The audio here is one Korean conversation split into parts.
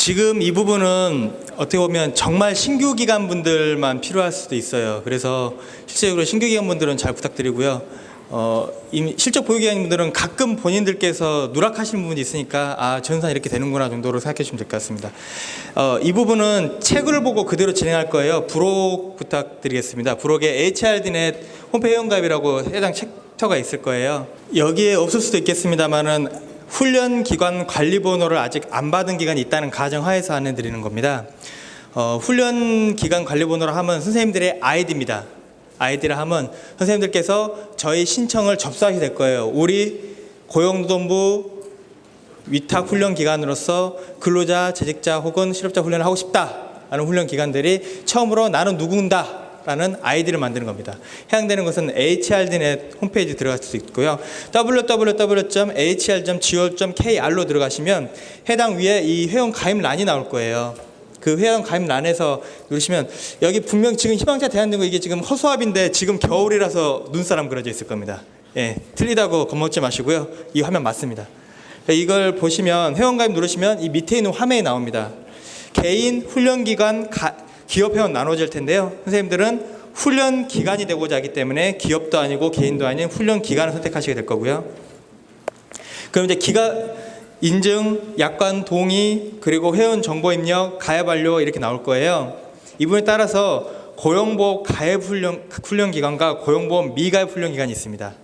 지금 이 부분은 어떻게 보면 정말 신규 기관 분들만 필요할 수도 있어요. 그래서 실제로 신규 기관 분들은 잘 부탁드리고요. 어, 이미 실적 보유 기관 분들은 가끔 본인들께서 누락하시는 부분이 있으니까 아, 전산 이렇게 되는구나 정도로 생각해 주시면 될 것 같습니다. 어, 이 부분은 책을 보고 그대로 진행할 거예요. 부록 부탁드리겠습니다. 부록에 HRDnet 홈페이지 회원가입이라고 해당 챕터가 있을 거예요. 여기에 없을 수도 있겠습니다만은 훈련 기관 관리 번호를 아직 안 받은 기관이 있다는 가정하에서 안내 드리는 겁니다. 어, 훈련 기관 관리 번호를 하면 선생님들의 아이디입니다. 아이디를 하면 선생님들께서 저희 신청을 접수하게 될 거예요. 우리 고용노동부 위탁 훈련 기관으로서 근로자, 재직자 혹은 실업자 훈련을 하고 싶다라는 훈련 기관들이 처음으로 나는 누군다. 라는 아이디를 만드는 겁니다. 해당되는 것은 HRDnet 홈페이지 들어갈 수 있고요. www.hr.go.kr로 들어가시면 해당 위에 이 회원 가입란이 나올 거예요. 그 회원 가입란에서 누르시면 여기 분명 지금 희망자 대한민국 이게 지금 허수아비인데 지금 겨울이라서 눈사람 그려져 있을 겁니다. 예, 틀리다고 겁먹지 마시고요. 이 화면 맞습니다. 이걸 보시면 회원가입 누르시면 이 밑에 있는 화면이 나옵니다. 개인 훈련기관 가- 기업 회원 나눠질 텐데요. 선생님들은 훈련 기관이 되고자 하기 때문에 기업도 아니고 개인도 아닌 훈련 기관을 선택하시게 될 거고요. 그럼 이제 기가 인증, 약관 동의, 그리고 회원 정보 입력, 가입 완료 이렇게 나올 거예요. 이 부분에 따라서 고용보험 가입 훈련 훈련 기관과 고용보험 미가입 훈련 기관이 있습니다.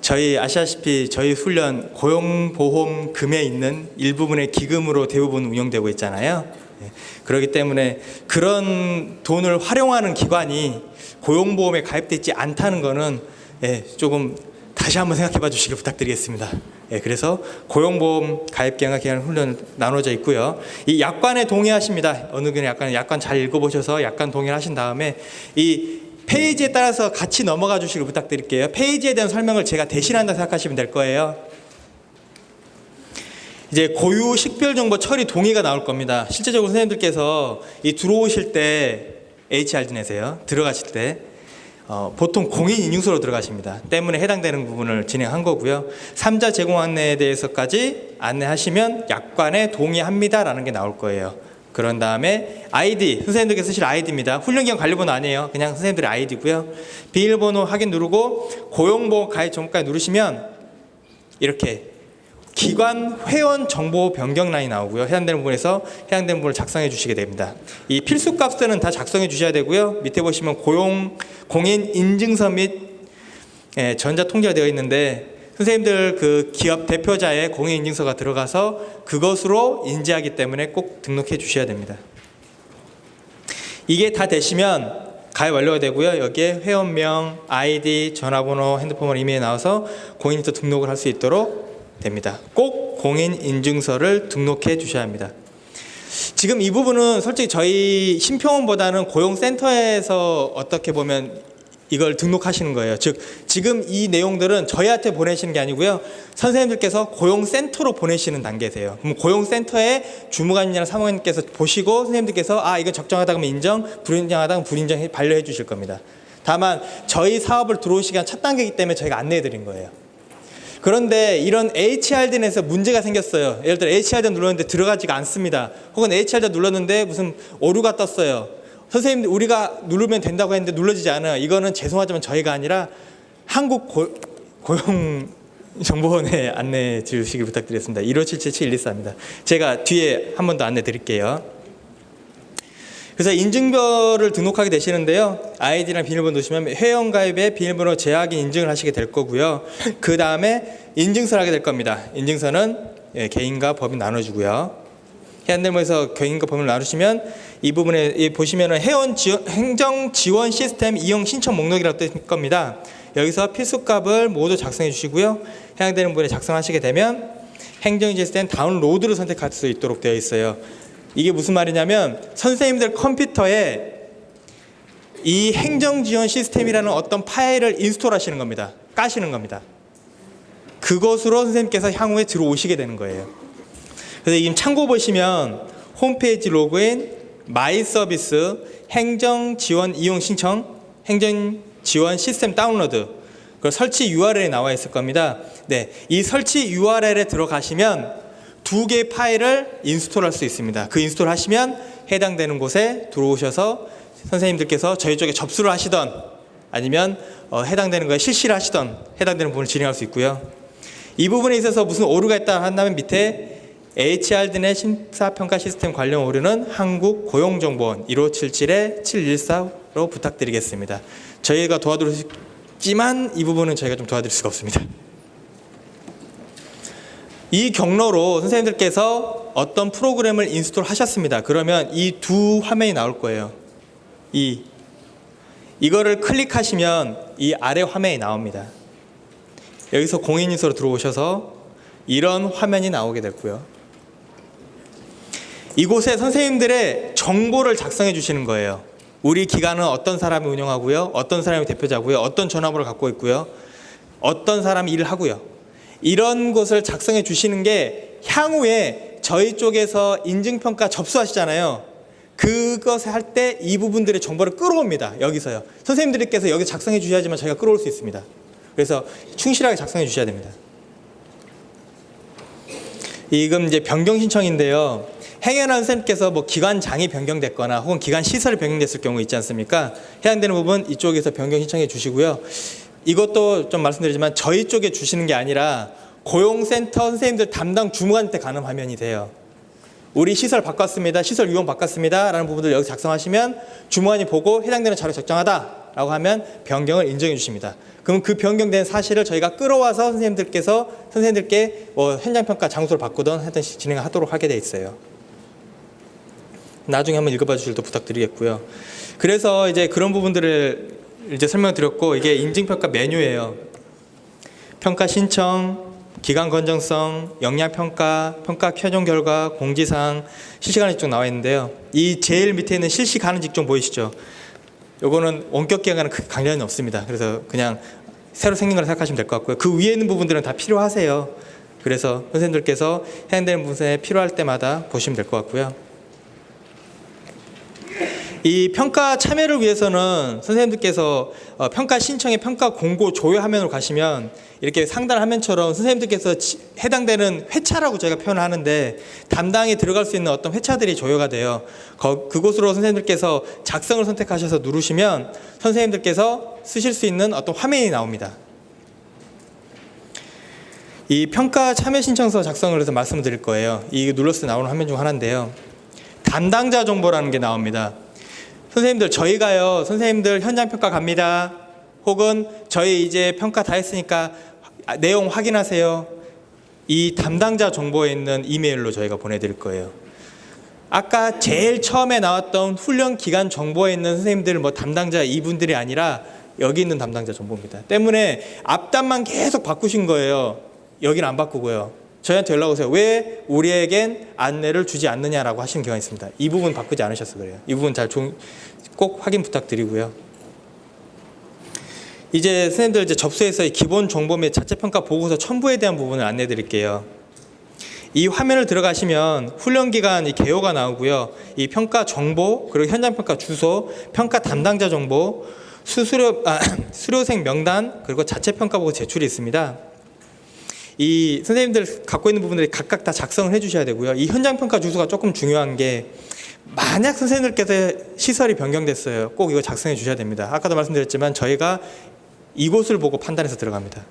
저희 아시다시피 저희 훈련 고용보험금에 있는 일부분의 기금으로 대부분 운영되고 있잖아요. 예, 그렇기 때문에 그런 돈을 활용하는 기관이 고용보험에 가입돼 있지 않다는 거는 예, 조금 다시 한번 생각해 봐 주시길 부탁드리겠습니다. 예, 그래서 고용보험 가입 기관과 기관 훈련 나눠져 있고요. 이 약관에 동의하십니다. 어느 분의 약관, 약관 잘 읽어보셔서 약관 동의를 하신 다음에 이 페이지에 따라서 같이 넘어가 주시길 부탁드릴게요. 페이지에 대한 설명을 제가 대신한다 생각하시면 될 거예요. 이제 고유 식별 정보 처리 동의가 나올 겁니다. 실제적으로 선생님들께서 이 들어오실 때 HRD넷에요. 들어가실 때 어, 보통 공인 인증서로 들어가십니다. 때문에 해당되는 부분을 진행한 거고요. 삼자 제공 안내에 대해서까지 안내하시면 약관에 동의합니다라는 게 나올 거예요. 그런 다음에 아이디 선생님들께서 쓰실 아이디입니다. 훈련기관 관리번호 아니에요. 그냥 선생님들의 아이디고요. 비밀번호 확인 누르고 고용보험 가입 정보까지 누르시면 이렇게 기관 회원 정보 변경 란이 나오고요. 해당되는 부분에서 해당되는 부분을 작성해 주시게 됩니다. 이 필수 값들은 다 작성해 주셔야 되고요. 밑에 보시면 고용 공인 인증서 및 예, 전자 통지가 되어 있는데 선생님들 그 기업 대표자의 공인 인증서가 들어가서 그것으로 인지하기 때문에 꼭 등록해 주셔야 됩니다. 이게 다 되시면 가입 완료가 되고요. 여기에 회원명, 아이디, 전화번호, 핸드폰 이메일 나와서 공인인증서 등록을 할 수 있도록 됩니다. 꼭 공인 인증서를 등록해 주셔야 합니다. 지금 이 부분은 솔직히 저희 심평원보다는 고용센터에서 어떻게 보면 이걸 등록하시는 거예요. 즉 지금 이 내용들은 저희한테 보내시는 게 아니고요. 선생님들께서 고용센터로 보내시는 단계세요. 그럼 고용센터에 주무관이나 사무관님께서 보시고 선생님들께서 아 이거 적정하다 그러면 인정, 불인정하다 그러면 불인정 반려해 주실 겁니다. 다만 저희 사업을 들어오시기 한 첫 단계이기 때문에 저희가 안내해 드린 거예요. 그런데 이런 HRD에서 문제가 생겼어요. 예를 들어 HRD 눌렀는데 들어가지가 않습니다. 혹은 HRD 눌렀는데 무슨 오류가 떴어요. 선생님 우리가 누르면 된다고 했는데 눌러지지 않아요. 이거는 죄송하지만 저희가 아니라 한국 고, 고용 정보원에 안내 주시길 부탁드리겠습니다. 1577-7124입니다. 제가 뒤에 한 번 더 안내 드릴게요. 그래서 인증별을 등록하게 되시는데요. 아이디랑 비밀번호 넣으시면 회원가입에 비밀번호 제약인 인증을 하시게 될 거고요. 그 다음에 인증서를 하게 될 겁니다. 인증서는 예, 개인과 법인 나눠주고요. 해안대모에서 개인과 법인을 나누시면 이 부분에 이 보시면은 회원 지원, 행정 지원 시스템 이용 신청 목록이라고 뜰 겁니다. 여기서 필수값을 모두 작성해 주시고요. 해당되는 부분에 작성하시게 되면 행정 시스템 다운로드를 선택할 수 있도록 되어 있어요. 이게 무슨 말이냐면 선생님들 컴퓨터에 이 행정 지원 시스템이라는 어떤 파일을 인스톨하시는 겁니다. 까시는 겁니다. 그것으로 선생님께서 향후에 들어오시게 되는 거예요. 그래서 지금 참고 보시면 홈페이지 로그인, 마이 서비스, 행정 지원 이용 신청, 행정 지원 시스템 다운로드, 그 설치 URL에 나와 있을 겁니다. 네, 이 설치 URL에 들어가시면 두 개의 파일을 인스톨할 수 있습니다. 그 인스톨 하시면 해당되는 곳에 들어오셔서 선생님들께서 저희 쪽에 접수를 하시던 아니면 어, 해당되는 거에 실시를 하시던 해당되는 부분을 진행할 수 있고요. 이 부분에 있어서 무슨 오류가 있다 한다면 밑에 HRDN의 심사평가 시스템 관련 오류는 한국 고용정보원 1577-714로 부탁드리겠습니다. 저희가 도와드릴 수 있지만 이 부분은 저희가 좀 도와드릴 수가 없습니다. 이 경로로 선생님들께서 어떤 프로그램을 인스톨 하셨습니다. 그러면 이 두 화면이 나올 거예요. 이 이거를 클릭하시면 이 아래 화면이 나옵니다. 여기서 공인인수로 들어오셔서 이런 화면이 나오게 됐고요. 이곳에 선생님들의 정보를 작성해 주시는 거예요. 우리 기관은 어떤 사람이 운영하고요, 어떤 사람이 대표자고요, 어떤 전화번호를 갖고 있고요, 어떤 사람이 일을 하고요. 이런 것을 작성해 주시는 게 향후에 저희 쪽에서 인증평가 접수하시잖아요. 그것을 할 때 이 부분들의 정보를 끌어옵니다. 여기서요. 선생님들께서 여기 작성해 주셔야지만 저희가 끌어올 수 있습니다. 그래서 충실하게 작성해 주셔야 됩니다. 이금 이제 변경 신청인데요. 행여나 선생님께서 뭐 기관 장이 변경됐거나 혹은 기관 시설이 변경됐을 경우 있지 않습니까? 해당되는 부분 이쪽에서 변경 신청해 주시고요. 이것도 좀 말씀드리지만 저희 쪽에 주시는 게 아니라 고용센터 선생님들 담당 주무관한테 가는 화면이 돼요. 우리 시설 바꿨습니다. 시설 유형 바꿨습니다. 라는 부분들 여기 작성하시면 주무관이 보고 해당되는 자료 적정하다. 라고 하면 변경을 인정해 주십니다. 그럼 그 변경된 사실을 저희가 끌어와서 선생님들께서 선생님들께 뭐 현장 평가 장소를 바꾸든 하든 진행하도록 하게 돼 있어요. 나중에 한번 읽어봐 주실 도 부탁드리겠고요. 그래서 이제 그런 부분들을 이제 설명드렸고 이게 인증평가 메뉴예요. 평가 신청, 기간 건정성, 역량 평가, 평가 최종 결과, 공지사항, 실시간의 직종 나와 있는데요. 이 제일 밑에 있는 실시 가능 직종 보이시죠? 요거는 원격 기간과는 크 관련이 없습니다. 그래서 그냥 새로 생긴 거라 생각하시면 될 것 같고요. 그 위에 있는 부분들은 다 필요하세요. 그래서 선생님들께서 해당되는 부분에 필요할 때마다 보시면 될 것 같고요. 이 평가 참여를 위해서는 선생님들께서 어, 평가 신청의 평가 공고 조회 화면으로 가시면 이렇게 상단 화면처럼 선생님들께서 지- 해당되는 회차라고 저희가 표현을 하는데 담당에 들어갈 수 있는 어떤 회차들이 조회가 돼요. 거- 그곳으로 선생님들께서 작성을 선택하셔서 누르시면 선생님들께서 쓰실 수 있는 어떤 화면이 나옵니다. 이 평가 참여 신청서 작성을 해서 말씀을 드릴 거예요. 이때 나오는 화면 중 하나인데요. 담당자 정보라는 게 나옵니다. 선생님들 저희가요. 선생님들 현장 평가 갑니다. 혹은 저희 이제 평가 다 했으니까 아, 내용 확인하세요. 이 담당자 정보에 있는 이메일로 저희가 보내드릴 거예요. 아까 제일 처음에 나왔던 훈련 기간 정보에 있는 선생님들 뭐 담당자 이분들이 아니라 여기 있는 담당자 정보입니다. 때문에 앞단만 계속 바꾸신 거예요. 여기는 안 바꾸고요 저희한테 연락 오세요. 왜 우리에겐 안내를 주지 않느냐라고 하시는 경우가 있습니다. 이 부분 바꾸지 않으셔서 그래요. 이 부분 잘 꼭 확인 부탁드리고요. 이제 선생님들 이제 접수해서 이 기본 정보 및 자체 평가 보고서 첨부에 대한 부분을 안내 드릴게요. 이 화면을 들어가시면 훈련 기간 이 개요가 나오고요. 이 평가 정보 그리고 현장 평가 주소, 평가 담당자 정보, 수수료 아, 수료생 명단 그리고 자체 평가 보고 제출이 있습니다. 이 선생님들 갖고 있는 부분들이 각각 다 작성을 해주셔야 되고요. 이 현장 평가 주소가 조금 중요한 게 만약 선생님들께서 시설이 변경됐어요. 꼭 이거 작성해 주셔야 됩니다. 아까도 말씀드렸지만 저희가 이곳을 보고 판단해서 들어갑니다.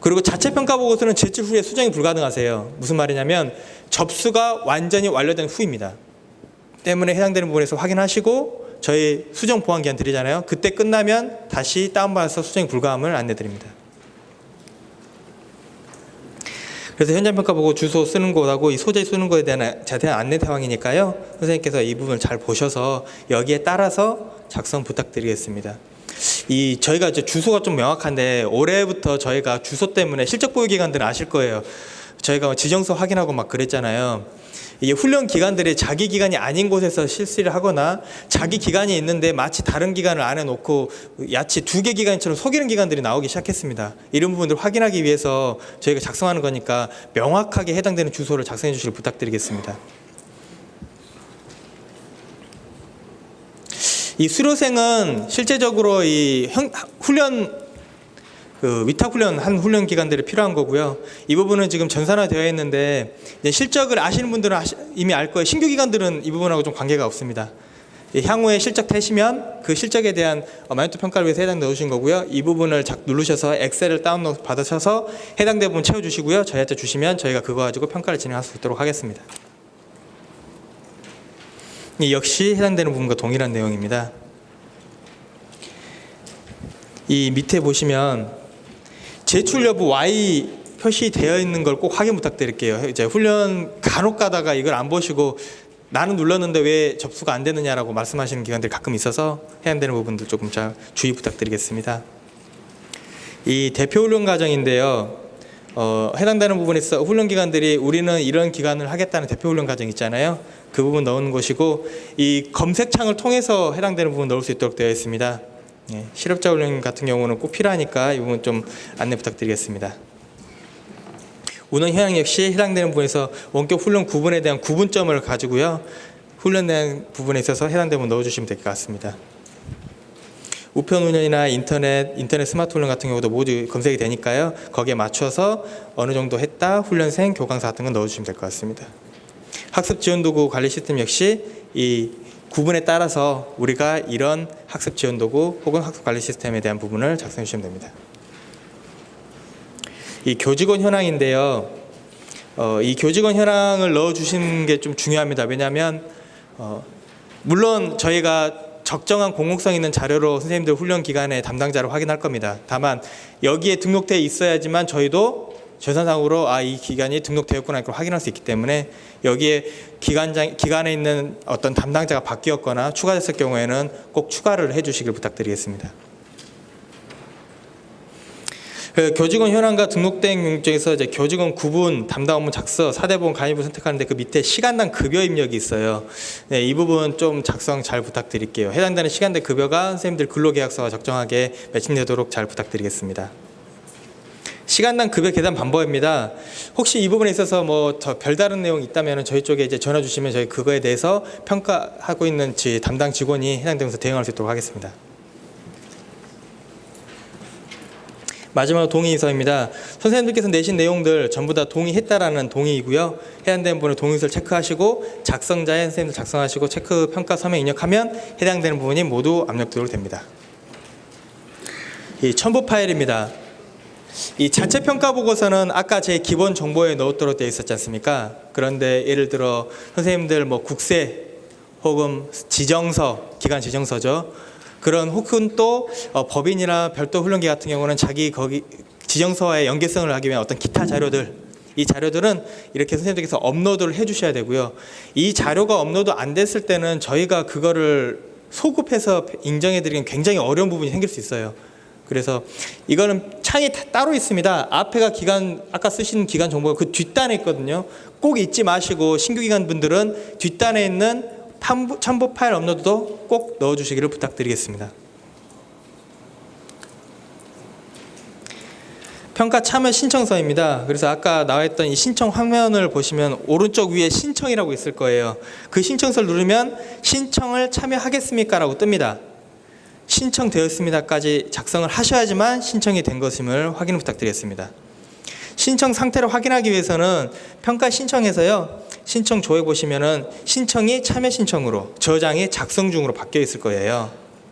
그리고 자체 평가 보고서는 제출 후에 수정이 불가능하세요. 무슨 말이냐면 접수가 완전히 완료된 후입니다. 때문에 해당되는 부분에서 확인하시고 저희 수정 보완 기한 드리잖아요. 그때 끝나면 다시 다운받아서 수정이 불가함을 안내드립니다. 그래서 현장 평가 보고 주소 쓰는 곳하고 이 소재 쓰는 거에 대한 자세한 안내 사항이니까요. 선생님께서 이 부분을 잘 보셔서 여기에 따라서 작성 부탁드리겠습니다. 이 저희가 이제 주소가 좀 명확한데 올해부터 저희가 주소 때문에 실적 보유 기관들은 아실 거예요. 저희가 지정서 확인하고 막 그랬잖아요. 이게 훈련 기관들이 자기 기관이 아닌 곳에서 실시를 하거나 자기 기관이 있는데 마치 다른 기관을 안 해놓고 야치 두 개 기관처럼 속이는 기관들이 나오기 시작했습니다. 이런 부분들 확인하기 위해서 저희가 작성하는 거니까 명확하게 해당되는 주소를 작성해 주시길 부탁드리겠습니다. 이 수료생은 실제적으로 이 형- 훈련 그 위탁 훈련 한 훈련 기관들이 필요한 거고요. 이 부분은 지금 전산화되어 있는데 실적을 아시는 분들은 아시- 이미 알 거예요. 신규 기관들은 이 부분하고 좀 관계가 없습니다. 이 향후에 실적 되시면 그 실적에 대한 어, 마이너트 평가를 위해서 해당 넣으신 거고요. 이 부분을 작 누르셔서 엑셀을 다운로드 받으셔서 해당된 부분 채워주시고요. 저희한테 주시면 저희가 그거 가지고 평가를 진행할 수 있도록 하겠습니다. 이 역시 해당되는 부분과 동일한 내용입니다. 이 밑에 보시면 제출 여부 Y 표시되어 있는 걸 꼭 확인 부탁드릴게요. 이제 훈련 간혹 가다가 이걸 안 보시고 나는 눌렀는데 왜 접수가 안 되느냐라고 말씀하시는 기관들이 가끔 있어서 해당되는 부분도 조금 잘 주의 부탁드리겠습니다. 이 대표 훈련 과정인데요. 어, 해당되는 부분에 있어 훈련 기관들이 우리는 이런 기간을 하겠다는 대표 훈련 과정 있잖아요. 그 부분 넣는 것이고 이 검색창을 통해서 해당되는 부분 넣을 수 있도록 되어 있습니다. 예, 실업자 훈련 같은 경우는 꼭 필요하니까 이 부분 좀 안내 부탁드리겠습니다. 운원 현황 역시 해당되는 부분에서 원격 훈련 구분에 대한 구분점을 가지고요. 훈련된 부분에 있어서 해당되는 부분 넣어주시면 될 것 같습니다. 우편 운영이나 인터넷, 인터넷 스마트 훈련 같은 경우도 모두 검색이 되니까요. 거기에 맞춰서 어느 정도 했다, 훈련생, 교강사 같은 건 넣어주시면 될 것 같습니다. 학습 지원 도구 관리 시스템 역시 이 구분에 따라서 우리가 이런 학습 지원 도구 혹은 학습 관리 시스템에 대한 부분을 작성해 주시면 됩니다. 이 교직원 현황인데요. 어, 이 교직원 현황을 넣어 주시는 게 좀 중요합니다. 왜냐하면 어, 물론 저희가 적정한 공공성 있는 자료로 선생님들 훈련 기간에 담당자를 확인할 겁니다. 다만 여기에 등록돼 있어야지만 저희도 재산상으로 아 이 기간이 등록되었구나 이걸 확인할 수 있기 때문에 여기에 기관장 기간에 있는 어떤 담당자가 바뀌었거나 추가됐을 경우에는 꼭 추가를 해주시길 부탁드리겠습니다. 그 교직원 현황과 등록된 명령에서 이제 교직원 구분 담당 업무 작서 사대보험 가입을 선택하는데 그 밑에 시간당 급여 입력이 있어요. 네, 이 부분 좀 작성 잘 부탁드릴게요. 해당되는 시간대 급여가 선생님들 근로계약서와 적정하게 매칭되도록 잘 부탁드리겠습니다. 시간당 급여 계산 방법입니다. 혹시 이 부분에 있어서 뭐 더 별다른 내용이 있다면 저희 쪽에 이제 전화 주시면 저희 그거에 대해서 평가하고 있는 지 담당 직원이 해당되면서 대응할 수 있도록 하겠습니다. 마지막으로 동의서입니다. 선생님들께서 내신 내용들 전부 다 동의했다라는 동의이고요. 해당되는 부분을 동의서를 체크하시고 작성자의 선생님들 작성하시고 체크 평가 서명 입력하면 해당되는 부분이 모두 압력되도록 됩니다. 이 첨부 파일입니다. 이 자체 평가 보고서는 아까 제 기본 정보에 넣도록 되어 있었지 않습니까? 그런데 예를 들어 선생님들 뭐 국세 혹은 지정서, 기관 지정서죠. 그런 혹은 또 어, 법인이나 별도 훈련기 같은 경우는 자기 거기 지정서와의 연계성을 하기 위한 어떤 기타 자료들 이 자료들은 이렇게 선생님들께서 업로드를 해주셔야 되고요. 이 자료가 업로드 안 됐을 때는 저희가 그거를 소급해서 인정해드리는 굉장히 어려운 부분이 생길 수 있어요. 그래서 이거는 창이 다 따로 있습니다. 앞에가 기간 아까 쓰신 기간 정보가 그 뒷단에 있거든요. 꼭 잊지 마시고 신규 기관 분들은 뒷단에 있는 첨부 파일 업로드도 꼭 넣어주시기를 부탁드리겠습니다. 평가 참여 신청서입니다. 그래서 아까 나와있던 이 신청 화면을 보시면 오른쪽 위에 신청이라고 있을 거예요. 그 신청서를 누르면 신청을 참여하겠습니까라고 뜹니다. 신청되었습니다까지 작성을 하셔야지만 신청이 된 것임을 확인 부탁드리겠습니다. 신청 상태를 확인하기 위해서는 평가 신청에서요. 신청 조회 보시면은 신청이 참여 신청으로 저장이 작성 중으로 바뀌어 있을 거예요.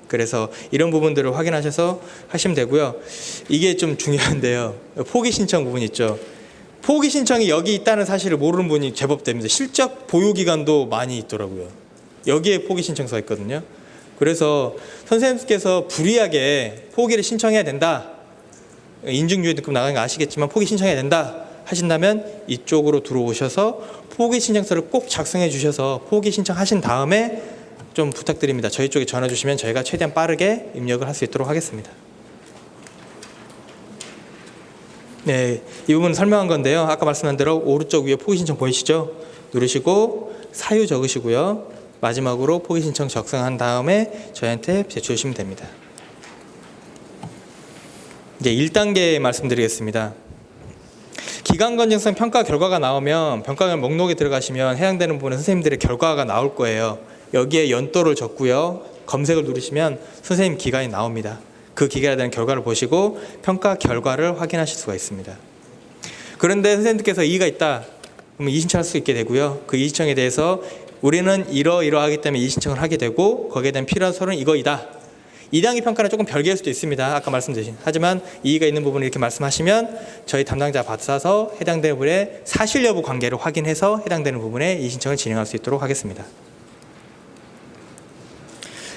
그래서 이런 부분들을 확인하셔서 하시면 되고요. 이게 좀 중요한데요. 포기 신청 부분 있죠. 포기 신청이 여기 있다는 사실을 모르는 분이 제법 됩니다. 실적 보유 기간도 많이 있더라고요. 여기에 포기 신청서 있거든요. 그래서 선생님께서 불이하게 포기를 신청해야 된다. 인증주의 등급 나가는 거 아시겠지만 포기 신청해야 된다 하신다면 이쪽으로 들어오셔서 포기 신청서를 꼭 작성해 주셔서 포기 신청하신 다음에 좀 부탁드립니다. 저희 쪽에 전화 주시면 저희가 최대한 빠르게 입력을 할 수 있도록 하겠습니다. 네, 이 부분 설명한 건데요. 아까 말씀한 대로 오른쪽 위에 포기 신청 보이시죠? 누르시고 사유 적으시고요. 마지막으로 포기 신청 작성한 다음에 저희한테 제출해 주시면 됩니다. 이제 1단계 말씀드리겠습니다. 기간 건전성 평가 결과가 나오면 평가 목록에 들어가시면 해당되는 부분에 선생님들의 결과가 나올 거예요. 여기에 연도를 적고요. 검색을 누르시면 선생님 기간이 나옵니다. 그 기계에 대한 결과를 보시고 평가 결과를 확인하실 수가 있습니다. 그런데 선생님들께서 이의가 있다. 그러면 이의신청할 수 있게 되고요. 그 이의신청에 대해서 우리는 이러이러하기 때문에 이의신청을 하게 되고 거기에 대한 필요한 서류는 이거이다. 2단계 평가는 조금 별개일 수도 있습니다. 아까 말씀드린. 하지만 이의가 있는 부분을 이렇게 말씀하시면 저희 담당자 받아서 해당되는 부분의 사실 여부 관계를 확인해서 해당되는 부분에 이의신청을 진행할 수 있도록 하겠습니다.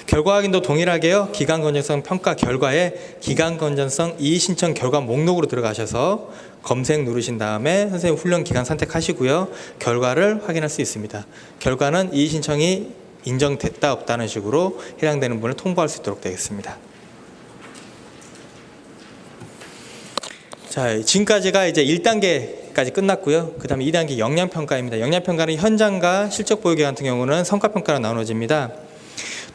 결과 확인도 동일하게요. 기간 건전성 평가 결과에 기간 건전성 이의 신청 결과 목록으로 들어가셔서 검색 누르신 다음에 선생님 훈련 기간 선택하시고요. 결과를 확인할 수 있습니다. 결과는 이의 신청이 인정됐다 없다는 식으로 해당되는 분을 통보할 수 있도록 되겠습니다. 자, 지금까지가 이제 1단계 까지 끝났고요. 그 다음에 2단계 역량평가입니다. 역량평가는 현장과 실적 보유기 같은 경우는 성과평가로 나눠집니다.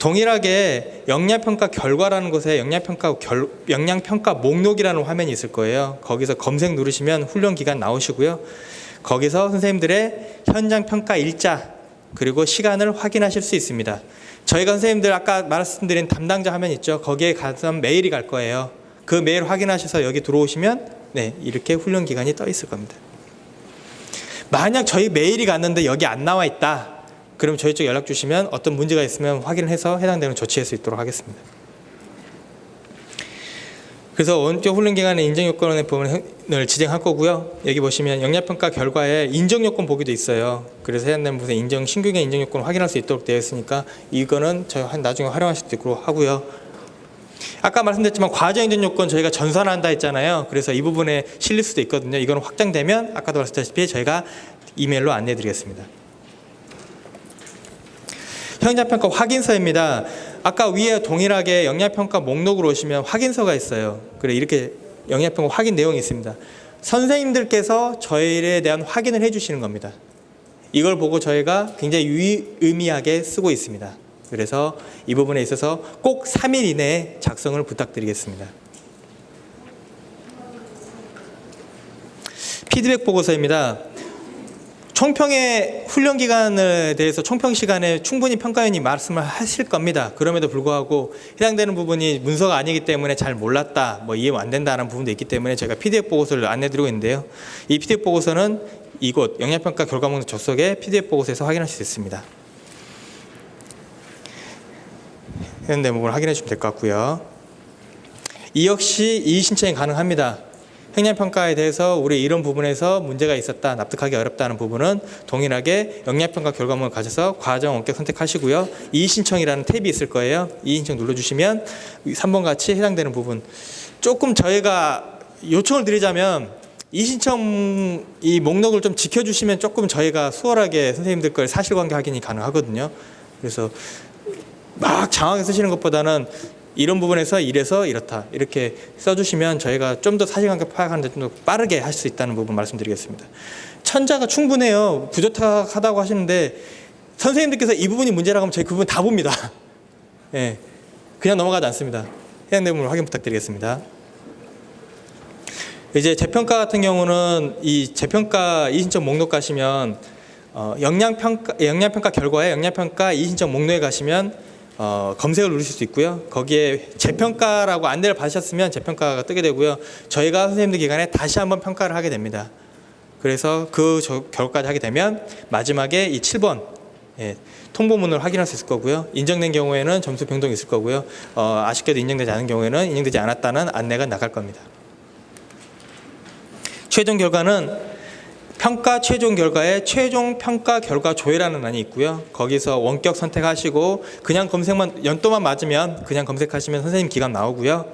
동일하게 역량평가 결과라는 곳에 역량평가 결, 역량평가 목록이라는 화면이 있을 거예요. 거기서 검색 누르시면 훈련 기간 나오시고요. 거기서 선생님들의 현장 평가 일자 그리고 시간을 확인하실 수 있습니다. 저희가 선생님들 아까 말씀드린 담당자 화면 있죠. 거기에 가서 메일이 갈 거예요. 그 메일 확인하셔서 여기 들어오시면 네 이렇게 훈련 기간이 떠 있을 겁니다. 만약 저희 메일이 갔는데 여기 안 나와 있다. 그럼 저희 쪽 연락 주시면 어떤 문제가 있으면 확인을 해서 해당되는 조치할 수 있도록 하겠습니다. 그래서 원격 훈련 기간의 인정 요건의 부분을 지정할 거고요. 여기 보시면 영역평가 결과에 인정 요건 보기도 있어요. 그래서 해당되는 부분에 인정 신규의 인정 요건을 확인할 수 있도록 되어 있으니까 이거는 저희 한 나중에 활용하실 수 있도록 하고요. 아까 말씀드렸지만 과정 인정 요건 저희가 전산한다 했잖아요. 그래서 이 부분에 실릴 수도 있거든요. 이거는 확장되면 아까도 말씀드렸다시피 저희가 이메일로 안내해 드리겠습니다. 현장평가 확인서입니다. 아까 위에 동일하게 영양평가 목록으로 오시면 확인서가 있어요. 그래 이렇게 영양평가 확인 내용이 있습니다. 선생님들께서 저희에 대한 확인을 해주시는 겁니다. 이걸 보고 저희가 굉장히 유의미하게 쓰고 있습니다. 그래서 이 부분에 있어서 꼭 3일 이내에 작성을 부탁드리겠습니다. 피드백 보고서입니다. 총평의 훈련 기간에 대해서 총평 시간에 충분히 평가원이 말씀을 하실 겁니다. 그럼에도 불구하고 해당되는 부분이 문서가 아니기 때문에 잘 몰랐다, 뭐 이해 안 된다는 부분도 있기 때문에 제가 PDF 보고서를 안내드리고 있는데요. 이 PDF 보고서는 이곳 영양평가 결과목록 접속에 PDF 보고서에서 확인할 수 있습니다. 해당되는 부분을 확인해 주시면 될 것 같고요. 이 역시 이의 신청이 가능합니다. 행량평가에 대해서 우리 이런 부분에서 문제가 있었다, 납득하기 어렵다는 부분은 동일하게 영양평가 결과물을 가져서 과정 원격 선택하시고요. 이의 신청이라는 탭이 있을 거예요. 이의 신청 눌러 주시면 3번 같이 해당되는 부분. 조금 저희가 요청을 드리자면 이의신청 이 목록을 좀 지켜주시면 조금 저희가 수월하게 선생님들 걸 사실관계 확인이 가능하거든요. 그래서 막 장하게 쓰시는 것보다는 이런 부분에서 이래서 이렇다 이렇게 써주시면 저희가 좀 더 사실관계 파악하는데 좀 더 빠르게 할 수 있다는 부분 말씀드리겠습니다. 천자가 충분해요. 부족하다고 하시는데 선생님들께서 이 부분이 문제라고 하면 저희 그 부분 다 봅니다. 예, 그냥 넘어가지 않습니다. 해당되는 부분 확인 부탁드리겠습니다. 이제 재평가 같은 경우는 이 재평가 이신청 목록 가시면 어, 영양평가 영양평가 결과에 영양평가 이신청 목록에 가시면 어, 검색을 누르실 수 있고요. 거기에 재평가라고 안내를 받으셨으면 재평가가 뜨게 되고요. 저희가 선생님들 기간에 다시 한번 평가를 하게 됩니다. 그래서 그 저, 결과까지 하게 되면 마지막에 이 7번 예, 통보문을 확인할 수 있을 거고요. 인정된 경우에는 점수 변동이 있을 거고요. 어, 아쉽게도 인정되지 않은 경우에는 인정되지 않았다는 안내가 나갈 겁니다. 최종 결과는 평가 최종 결과에 최종 평가 결과 조회라는欄이 있고요. 거기서 원격 선택하시고 그냥 검색만 연도만 맞으면 그냥 검색하시면 선생님 기간 나오고요.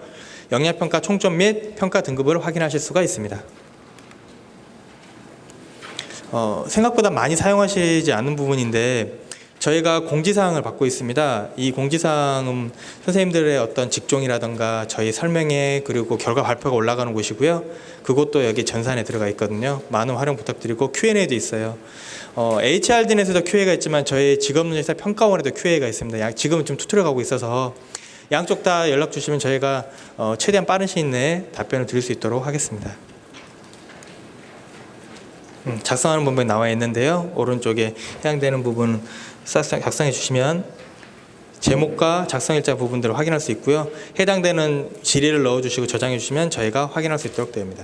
영양 평가 총점 및 평가 등급을 확인하실 수가 있습니다. 어, 생각보다 많이 사용하시지 않는 부분인데 저희가 공지사항을 받고 있습니다. 이 공지사항은 선생님들의 어떤 직종이라든가 저희 설명회 그리고 결과 발표가 올라가는 곳이고요. 그것도 여기 전산에 들어가 있거든요. 많은 활용 부탁드리고 Q&A도 있어요. 어, HRDN에서도 QA가 있지만 저희 직업문제사 평가원에도 QA가 있습니다. 양- 지금은 좀 투트려 가고 있어서 양쪽 다 연락 주시면 저희가 어, 최대한 빠른 시일 내에 답변을 드릴 수 있도록 하겠습니다. 음, 작성하는 부분이 나와 있는데요. 오른쪽에 해당되는 부분 작성- 작성해 주시면 제목과 작성일자 부분들을 확인할 수 있고요. 해당되는 질의를 넣어 주시고 저장해 주시면 저희가 확인할 수 있도록 됩니다.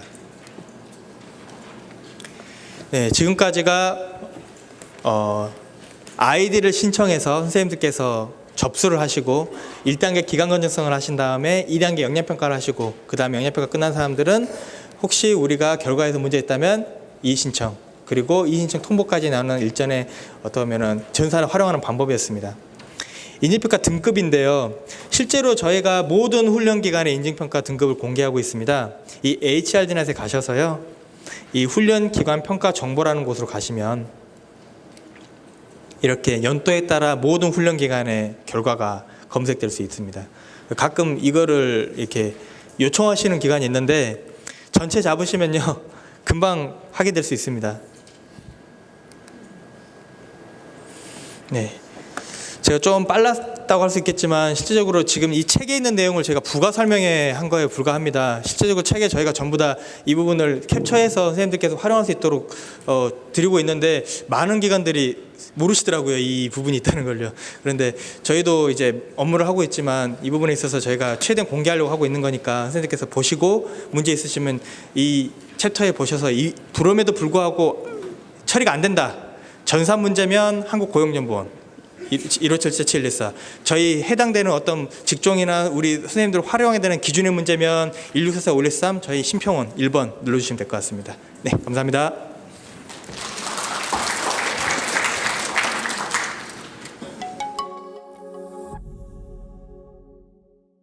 네, 지금까지가 어, 아이디를 신청해서 선생님들께서 접수를 하시고 1단계 기간 건전성을 하신 다음에 2단계 영양평가를 하시고 그 다음에 영양평가 끝난 사람들은 혹시 우리가 결과에서 문제 있다면 이의 신청 그리고 이의신청 통보까지 나오는 일전에 어떠면은 전산을 활용하는 방법이었습니다. 인증평가 등급인데요. 실제로 저희가 모든 훈련 기관의 인증평가 등급을 공개하고 있습니다. 이 HRD넷에 가셔서요. 이 훈련 기관 평가 정보라는 곳으로 가시면 이렇게 연도에 따라 모든 훈련 기관의 결과가 검색될 수 있습니다. 가끔 이거를 이렇게 요청하시는 기관이 있는데 전체 잡으시면요 금방 확인될 수 있습니다. 네. 제가 좀 빨랐다고 할 수 있겠지만 실제적으로 지금 이 책에 있는 내용을 제가 부가 설명해 한 거에 불과합니다. 실제적으로 책에 저희가 전부 다 이 부분을 캡처해서 선생님들께서 활용할 수 있도록 어, 드리고 있는데 많은 기관들이 모르시더라고요 이 부분이 있다는 걸요. 그런데 저희도 이제 업무를 하고 있지만 이 부분에 있어서 저희가 최대한 공개하려고 하고 있는 거니까 선생님께서 보시고 문제 있으시면 이 챕터에 보셔서 이 불음에도 불구하고 처리가 안 된다. 전산 문제면 한국고용정보원 157714 저희 해당되는 어떤 직종이나 우리 선생님들 활용해야 되는 기준의 문제면 1644 513 저희 심평원 1번 눌러주시면 될 것 같습니다. 네 감사합니다.